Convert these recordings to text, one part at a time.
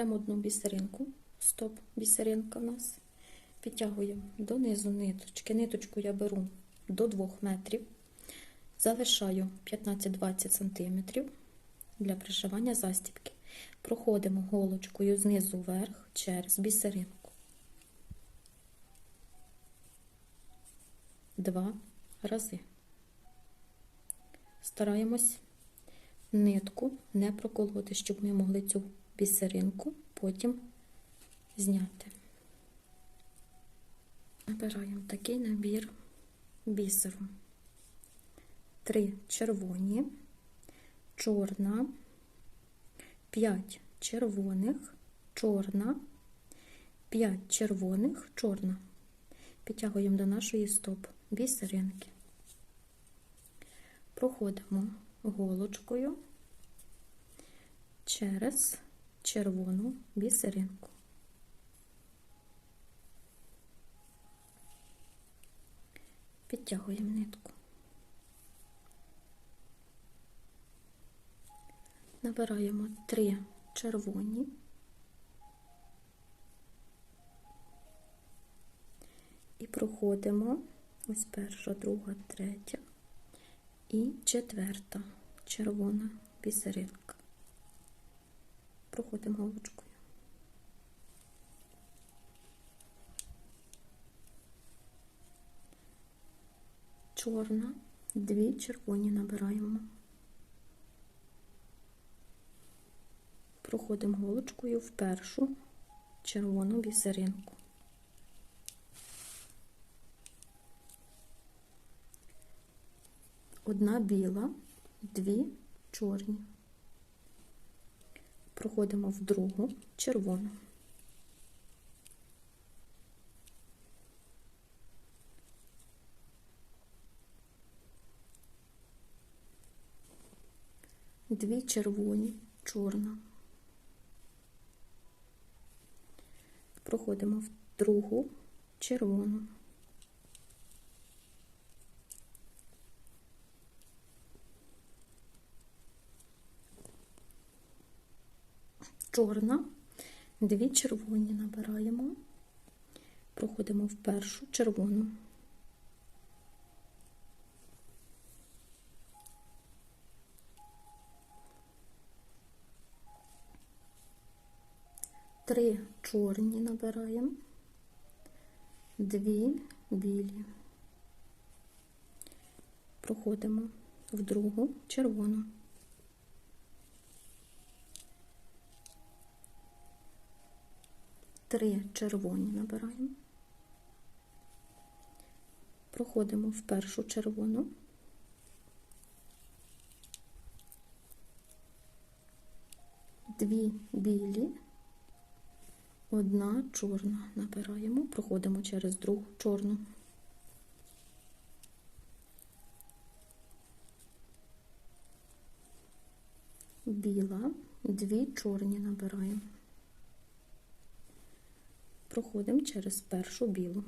Беремо одну бісеринку, стоп, бісеринка в нас. Підтягуємо донизу ниточки. Ниточку я беру до 2 метрів. Залишаю 15-20 см для пришивання застібки. Проходимо голочкою знизу вверх через бісеринку. Два рази. Стараємось нитку не проколоти, щоб ми могли цю бісеринку потім зняти. Набираємо такий набір бісеру. Три червоні, чорна, п'ять червоних, чорна, п'ять червоних, чорна. Підтягуємо до нашої стоп бісеринки. Проходимо голочкою через червону бісеринку. Підтягуємо нитку. Набираємо три червоні. І проходимо ось перша, друга, третя і четверта червона бісеринка. Проходимо голочкою. Чорна, дві червоні набираємо. Проходимо голочкою в першу червону бісеринку. Одна біла, дві чорні. Проходимо в другу червону. Дві червоні, чорна. Проходимо в другу червону. Чорна, дві червоні набираємо, проходимо в першу червону. Три чорні набираємо, дві білі. Проходимо в другу червону. Три червоні набираємо. Проходимо в першу червону. Дві білі. Одна чорна набираємо, проходимо через другу чорну. Біла, дві чорні набираємо. Проходимо через першу білу.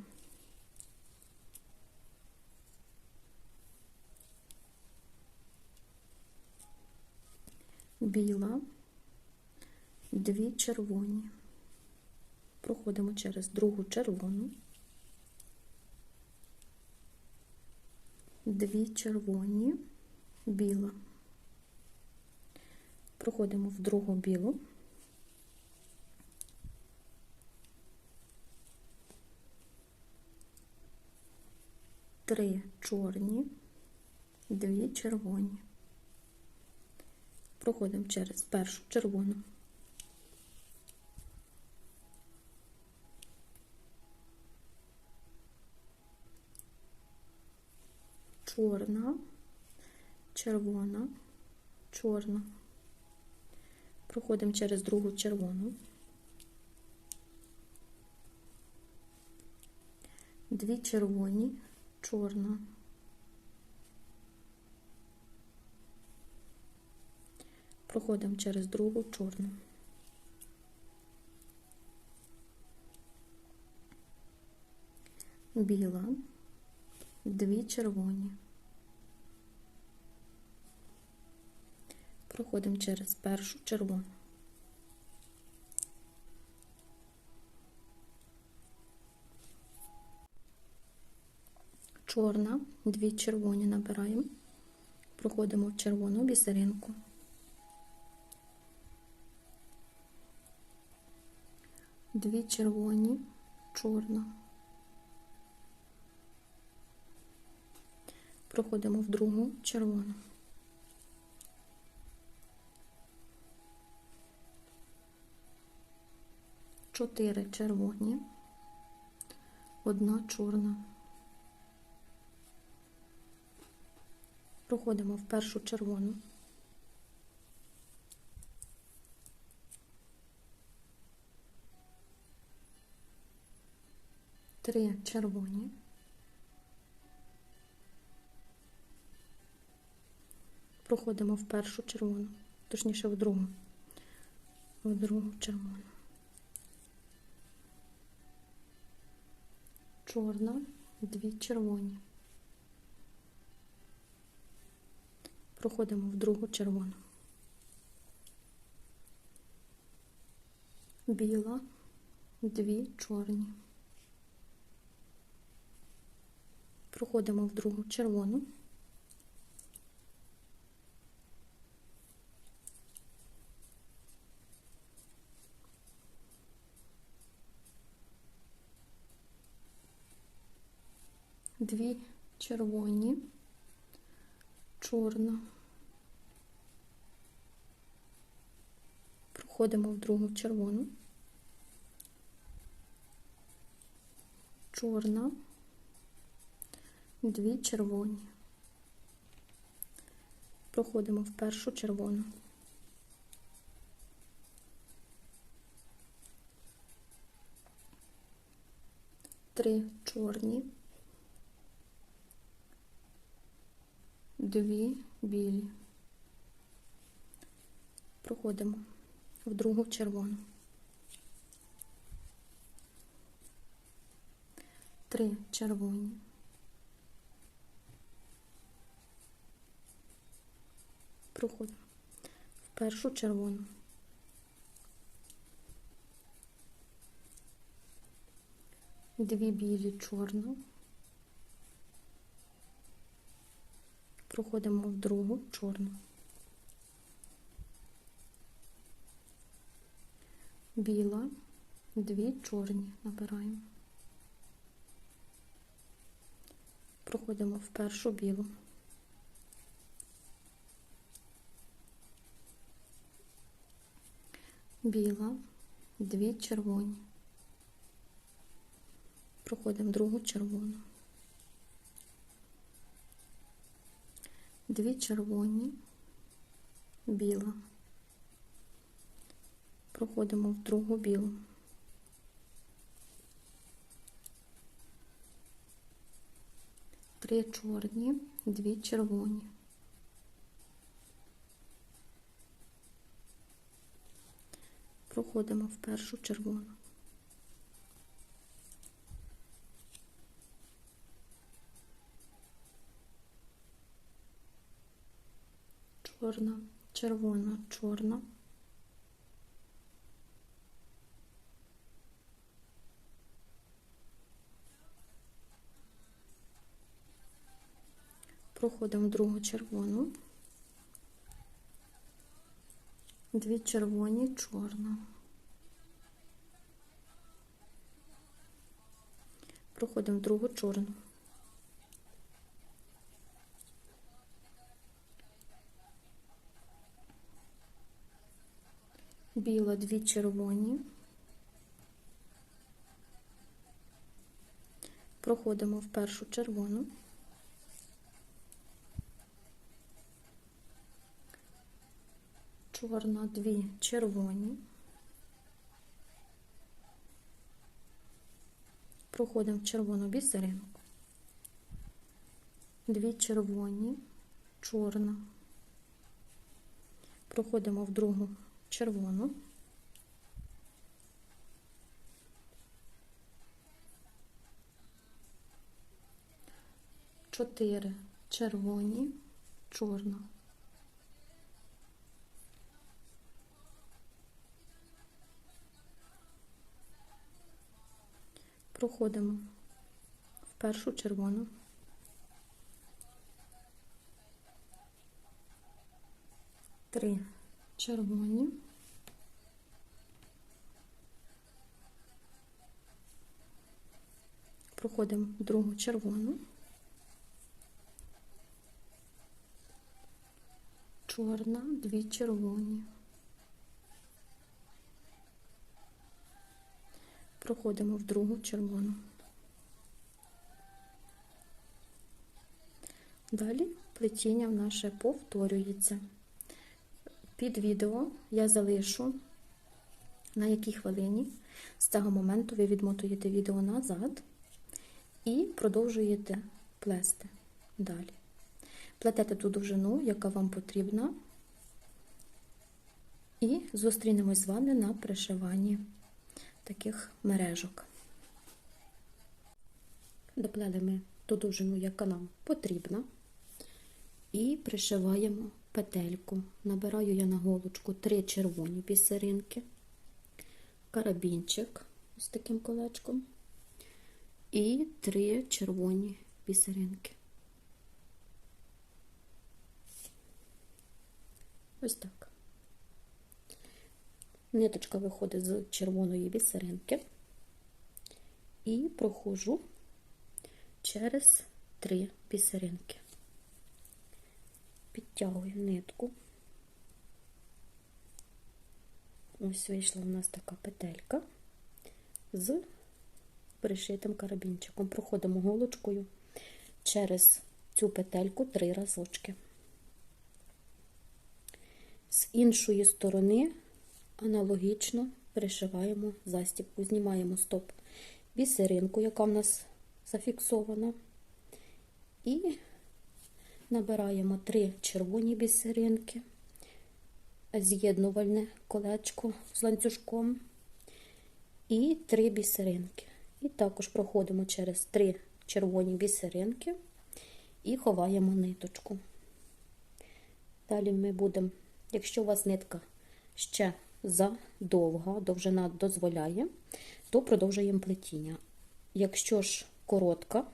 Біла, дві червоні проходимо через другу червону, дві червоні, біла. Проходимо в другу білу. Три чорні, дві червоні. Проходимо через першу червону. чорна, червона, чорна. Проходимо через другу червону. Дві червоні, чорна. Проходимо через другу чорну. Біла, дві червоні. Проходимо через першу червону. Чорна, дві червоні набираємо, проходимо в червону бісеринку. Дві червоні, чорна. Проходимо в другу червону. Чотири червоні, одна чорна. Проходимо в першу червону. Три червоні. Проходимо в першу червону, точніше в другу, в другу червону. Чорна, дві червоні. Проходимо в другу червону. Біла, дві чорні. Проходимо в другу червону. Дві червоні, чорна. Проходимо в другу в червону. Чорна, дві червоні. Проходимо в першу червону. Три чорні. Дві білі. Проходимо в другу червону. Три червоні. Проходимо в першу червону. Дві білі чорну. Проходимо в другу чорну. Біла, дві чорні набираємо. Проходимо в першу білу. Біла, дві червоні. Проходимо другу червону. Дві червоні, біла. Проходимо в другу білу. Три чорні, дві червоні. Проходимо в першу червону. Чорна, червона, чорна. Проходимо другу червону. Дві червоні, чорна. Проходимо другу чорну. Біла, дві червоні. Проходимо в першу червону. Чорна, дві червоні. Проходимо в червону бісеринку. Дві червоні, чорна. Проходимо в другу червону. Чотири червоні, чорна. Проходимо в першу червону. Три червоні. Проходимо другу червону. Чорна, дві червоні. Проходимо в другу червону. Далі плетіння в наше повторюється. Під відео я залишу, на якій хвилині з цього моменту ви відмотуєте відео назад і продовжуєте плести далі. Плетете ту довжину, яка вам потрібна, і зустрінемось з вами на пришиванні таких мережок. Доплели ми ту довжину, яка нам потрібна, і пришиваємо петельку. Набираю я на голочку три червоні бісеринки, карабінчик з таким колечком і три червоні бісеринки. Ось так. Ниточка виходить з червоної бісеринки і проходжу через три бісеринки. Підтягую нитку. Ось вийшла у нас така петелька з пришитим карабінчиком. Проходимо голочкою через цю петельку три разочки. З іншої сторони аналогічно пришиваємо застібку, знімаємо стоп бісеринку, яка в нас зафіксована, і набираємо три червоні бісеринки, з'єднувальне колечко з ланцюжком і три бісеринки. І також проходимо через три червоні бісеринки і ховаємо ниточку. Далі ми будемо, якщо у вас нитка ще задовга, довжина дозволяє, то продовжуємо плетіння. Якщо ж коротка,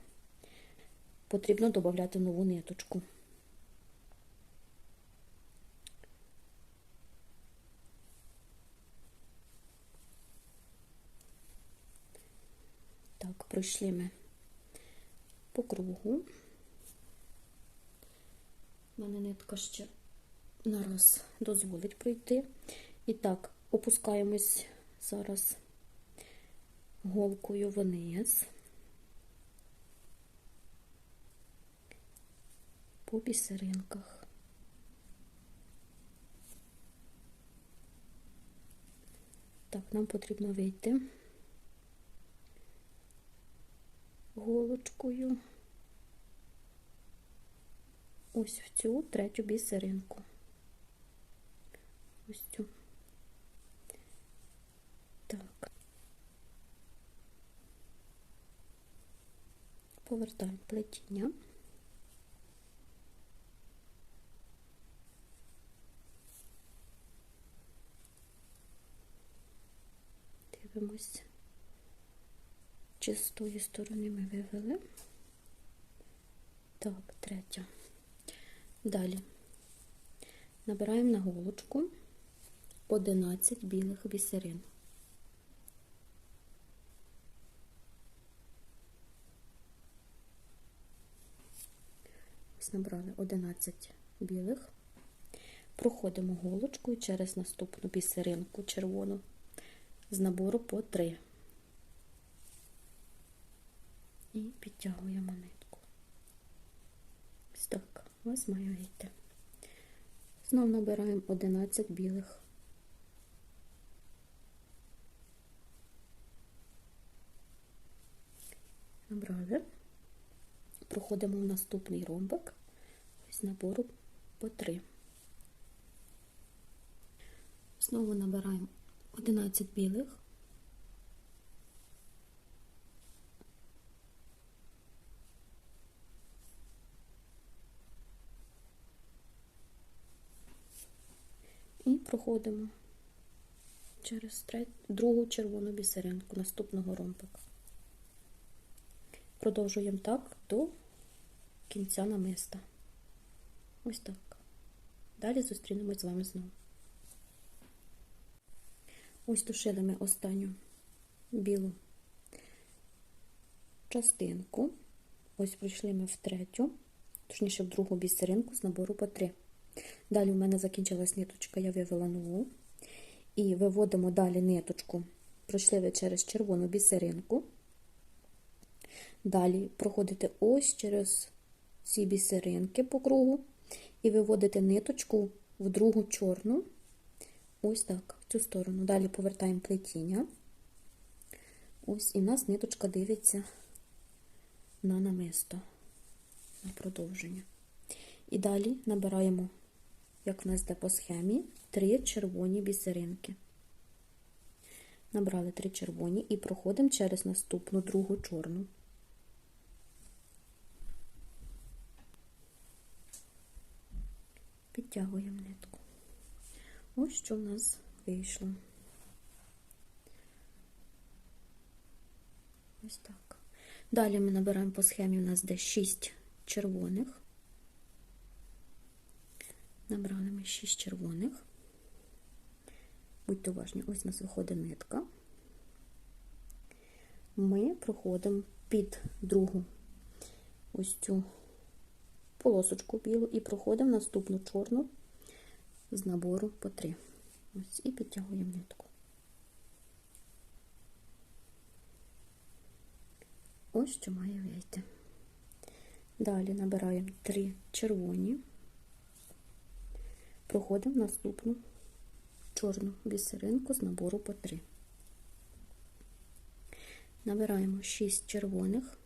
потрібно додати нову ниточку. Так, пройшли ми по кругу. У мене нитка ще нараз дозволить пройти. І так, опускаємось зараз голкою вниз. По бісеринках. Так, нам потрібно вийти голочкою ось в цю третю бісеринку. Ось цю. Так. Повертаємо плетіння. Дивимось, чи з тої сторони ми вивели. Так, третя. Далі набираємо на голочку 11 білих бісерин. Ось набрали 11 білих, проходимо голочкою через наступну бісеринку червону з набору по 3 і підтягуємо нитку. Ось так, ось має вийти. Знову набираємо 11 білих. Набрали, проходимо в наступний ромбик, ось набору по 3. Знову набираємо 11 білих. І проходимо через другу червону бісеринку наступного ромбика. Продовжуємо так до кінця намиста. Ось так. Далі зустрінемось з вами знову. Ось тушили ми останню білу частинку. Ось пройшли ми в третю, точніше в другу бісеринку з набору по три. Далі у мене закінчилась ниточка, я вивела нову. І виводимо далі ниточку. Пройшли ви через червону бісеринку. Далі проходите ось через ці бісеринки по кругу і виводите ниточку в другу чорну, ось так, в цю сторону. Далі повертаємо плетіння. Ось і в нас ниточка дивиться на намисто, на продовження. І далі набираємо, як в нас йде по схемі, три червоні бісеринки. Набрали три червоні і проходимо через наступну другу чорну. Підтягуємо нитку. Ось що в нас вийшло. Ось так. Далі ми набираємо по схемі, у нас де 6 червоних. Набрали ми 6 червоних. Будьте уважні, ось у нас виходить нитка. Ми проходимо під другу ось цю полосочку білу і проходимо наступну чорну з набору по 3. Ось і підтягуємо нитку. Ось що має вийти. Далі набираємо 3 червоні, проходимо наступну чорну бісеринку з набору по 3. Набираємо 6 червоних,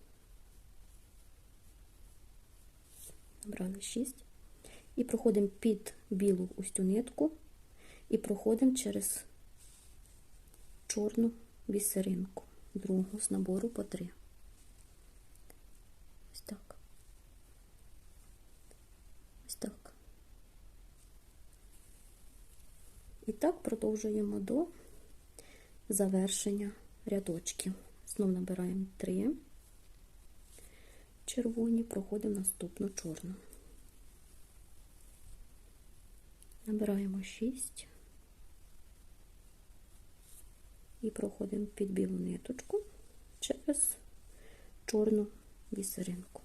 набрали 6, і проходимо під білу ось цю нитку і проходимо через чорну бісеринку, другу з набору по 3. Ось так. Ось так. І так продовжуємо до завершення рядочків. Знов набираємо 3 червоні, проходимо наступну чорну. Набираємо 6 і проходимо під білу ниточку через чорну бісеринку.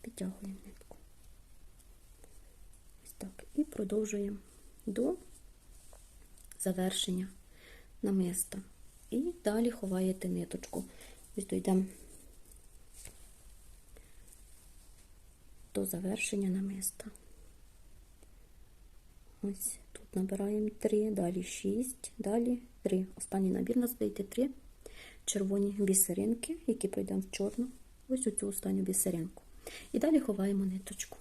Підтягуємо нитку. Ось так. І продовжуємо до завершення намиста. І далі ховаєте ниточку. Ось дійдемо до завершення намиста. Ось тут набираємо 3, далі 6, далі 3. Останній набір нас буде 3 червоні бісеринки, які пройдемо в чорну, ось у цю останню бісеринку. І далі ховаємо ниточку.